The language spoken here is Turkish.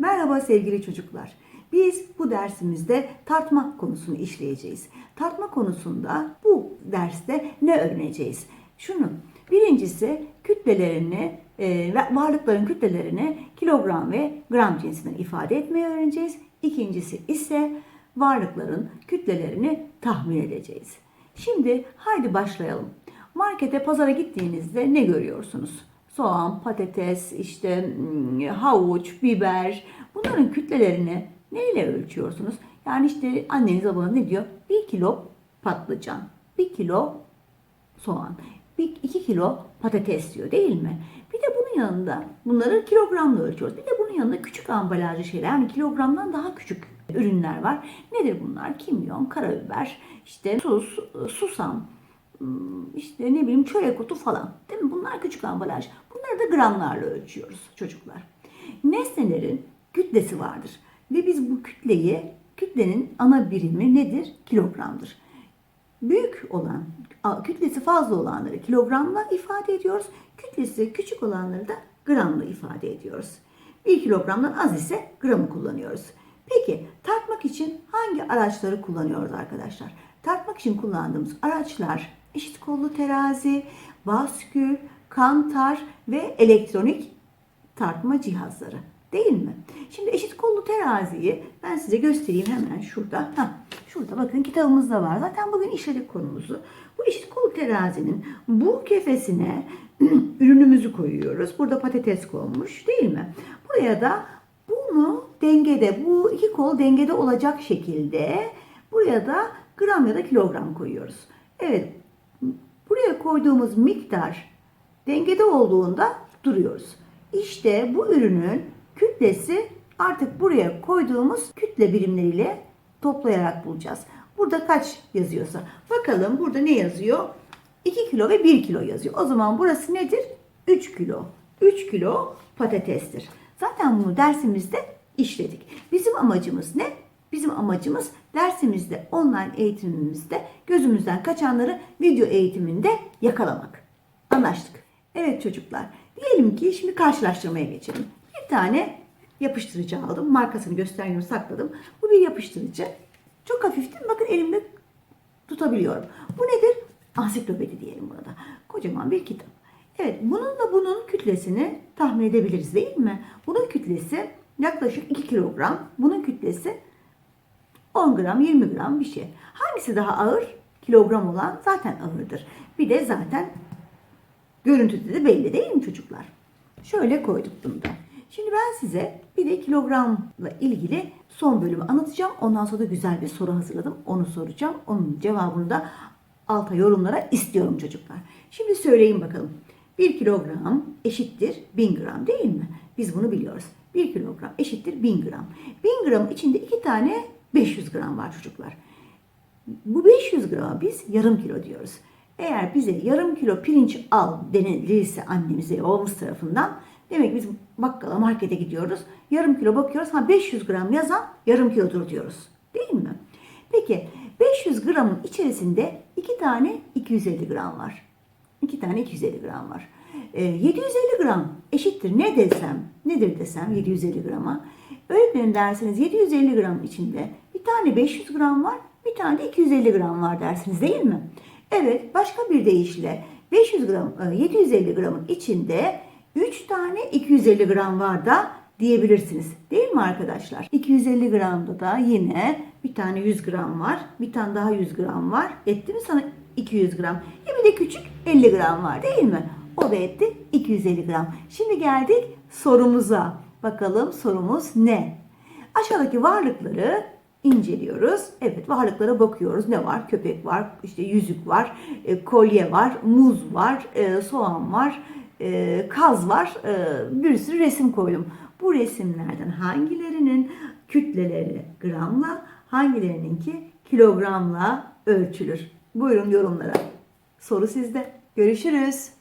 Merhaba sevgili çocuklar. Biz bu dersimizde tartma konusunu işleyeceğiz. Tartma konusunda bu derste ne öğreneceğiz? Şunu, birincisi kütlelerini e, ve varlıkların kütlelerini kilogram ve gram cinsinden ifade etmeyi öğreneceğiz. İkincisi ise varlıkların kütlelerini tahmin edeceğiz. Şimdi haydi başlayalım. Markete, pazara gittiğinizde ne görüyorsunuz? Soğan, patates, işte hmm, havuç, biber. Bunların kütlelerini neyle ölçüyorsunuz? Yani işte anneniz babanız ne diyor? Bir kilo patlıcan, bir kilo soğan, bir, iki kilo patates diyor değil mi? Bir de bunun yanında bunları kilogramla ölçüyoruz. Bir de bunun yanında küçük ambalajlı şeyler yani kilogramdan daha küçük ürünler var. Nedir bunlar? Kimyon, karabiber, işte tuz, susam, hmm, işte ne bileyim çörek otu falan. Değil mi? Bunlar küçük ambalaj. Bunları da gramlarla ölçüyoruz çocuklar. Nesnelerin kütlesi vardır. Ve biz bu kütleyi, kütlenin ana birimi nedir? Kilogramdır. Büyük olan, kütlesi fazla olanları kilogramla ifade ediyoruz. Kütlesi küçük olanları da gramla ifade ediyoruz. 1 kilogramdan az ise gramı kullanıyoruz. Peki tartmak için hangi araçları kullanıyoruz arkadaşlar? Tartmak için kullandığımız araçlar eşit kollu terazi, baskül, kantar ve elektronik tartma cihazları. Değil mi? Şimdi eşit kollu teraziyi ben size göstereyim hemen şurada. Heh, şurada bakın kitabımızda var. Zaten bugün işledik konumuzu. Bu eşit kollu terazinin bu kefesine ürünümüzü koyuyoruz. Burada patates konmuş değil mi? Buraya da bunu dengede, bu iki kol dengede olacak şekilde buraya da gram ya da kilogram koyuyoruz. Evet, buraya koyduğumuz miktar dengede olduğunda duruyoruz. İşte bu ürünün kütlesi artık buraya koyduğumuz kütle birimleriyle toplayarak bulacağız. Burada kaç yazıyorsa. Bakalım burada ne yazıyor? 2 kilo ve 1 kilo yazıyor. O zaman burası nedir? 3 kilo. 3 kilo patatestir. Zaten bunu dersimizde işledik. Bizim amacımız ne? Bizim amacımız dersimizde, online eğitimimizde gözümüzden kaçanları video eğitiminde yakalamak. Anlaştık. Evet çocuklar. Diyelim ki şimdi karşılaştırmaya geçelim. Bir tane yapıştırıcı aldım. Markasını göstermiyorum sakladım. Bu bir yapıştırıcı. Çok hafifti. Bakın elimde tutabiliyorum. Bu nedir? Ansiklopedi diyelim burada. Kocaman bir kitap. Evet bununla bunun kütlesini tahmin edebiliriz değil mi? Bunun kütlesi yaklaşık 2 kilogram. Bunun kütlesi 10 gram 20 gram bir şey. Hangisi daha ağır? Kilogram olan zaten ağırdır. Bir de zaten görüntüde de belli değil mi çocuklar? Şöyle koyduk bunu da. Şimdi ben size bir de kilogramla ilgili son bölümü anlatacağım. Ondan sonra da güzel bir soru hazırladım. Onu soracağım. Onun cevabını da alta yorumlara istiyorum çocuklar. Şimdi söyleyin bakalım. 1 kilogram eşittir 1000 gram değil mi? Biz bunu biliyoruz. 1 kilogram eşittir 1000 gram. 1000 gram içinde 2 tane 500 gram var çocuklar. Bu 500 grama biz yarım kilo diyoruz. Eğer bize yarım kilo pirinç al denilirse annemize babamız tarafından demek biz bakkala markete gidiyoruz. Yarım kilo bakıyoruz. Ha 500 gram yazan yarım kilodur diyoruz. Değil mi? Peki 500 gramın içerisinde 2 tane 250 gram var. 2 tane 250 gram var. E, 750 gram eşittir ne desem, nedir desem 750 grama. Öğretmenim derseniz 750 gram içinde bir tane 500 gram var, bir tane de 250 gram var dersiniz değil mi? Evet, başka bir deyişle 500 gram, e, 750 gramın içinde 3 tane 250 gram var da diyebilirsiniz. Değil mi arkadaşlar? 250 gramda da yine bir tane 100 gram var. Bir tane daha 100 gram var. Etti mi sana 200 gram? E bir de küçük 50 gram var değil mi? O da etti 250 gram. Şimdi geldik sorumuza. Bakalım sorumuz ne? Aşağıdaki varlıkları inceliyoruz. Evet varlıklara bakıyoruz. Ne var? Köpek var, işte yüzük var, e, kolye var, muz var, e, soğan var, e, kaz var. E, bir sürü resim koydum. Bu resimlerden hangilerinin kütleleri gramla, hangilerininki kilogramla ölçülür? Buyurun yorumlara. Soru sizde. Görüşürüz.